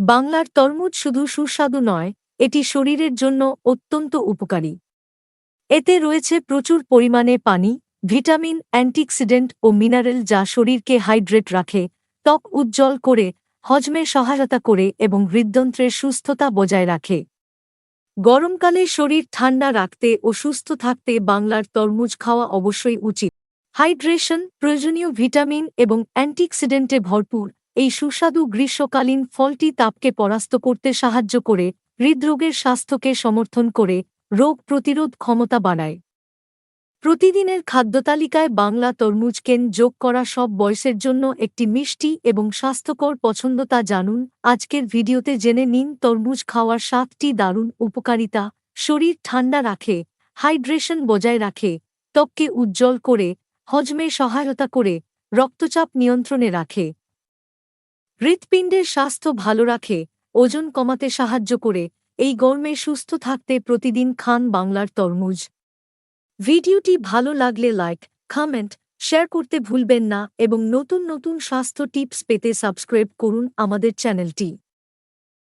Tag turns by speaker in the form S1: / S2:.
S1: বাংলার তরমুজ শুধু সুস্বাদু নয়, এটি শরীরের জন্য অত্যন্ত উপকারী। এতে রয়েছে প্রচুর পরিমাণে পানি, ভিটামিন, অ্যান্টিঅক্সিডেন্ট ও মিনারেল যা শরীরকে হাইড্রেট রাখে, ত্বক উজ্জ্বল করে, হজমে সহায়তা করে এবং হৃদযন্ত্রের সুস্থতা বজায় রাখে। গরমকালে শরীর ঠান্ডা রাখতে ও সুস্থ থাকতে বাংলার তরমুজ খাওয়া অবশ্যই উচিত। হাইড্রেশন প্রয়োজনীয় ভিটামিন এবং অ্যান্টিঅক্সিডেন্টে ভরপুর এই সুস্বাদু গ্রীষ্মকালীন ফলটি তাপকে পরাস্ত করতে সাহায্য করে, হৃদরোগের স্বাস্থ্যকে সমর্থন করে, রোগ প্রতিরোধ ক্ষমতা বাড়ায়। প্রতিদিনের খাদ্যতালিকায় বাংলা তরমুজ কেন যোগ করা সব বয়সের জন্য একটি মিষ্টি এবং স্বাস্থ্যকর পছন্দ তা জানুন। আজকের ভিডিওতে জেনে নিন তরমুজ খাওয়ার সাতটি দারুণ উপকারিতা, শরীর ঠান্ডা রাখে, হাইড্রেশন বজায় রাখে, ত্বককে উজ্জ্বল করে, হজমে সহায়তা করে, রক্তচাপ নিয়ন্ত্রণে রাখে। হৃৎপিণ্ডের স্বাস্থ্য ভালো রাখে, ওজন কমাতে সাহায্য করে, এই গরমে সুস্থ থাকতে প্রতিদিন খান বাংলার তরমুজ। ভিডিওটি ভালো লাগলে লাইক কমেন্ট শেয়ার করতে ভুলবেন না এবং নতুন নতুন স্বাস্থ্য টিপস পেতে সাবস্ক্রাইব করুন আমাদের চ্যানেলটি।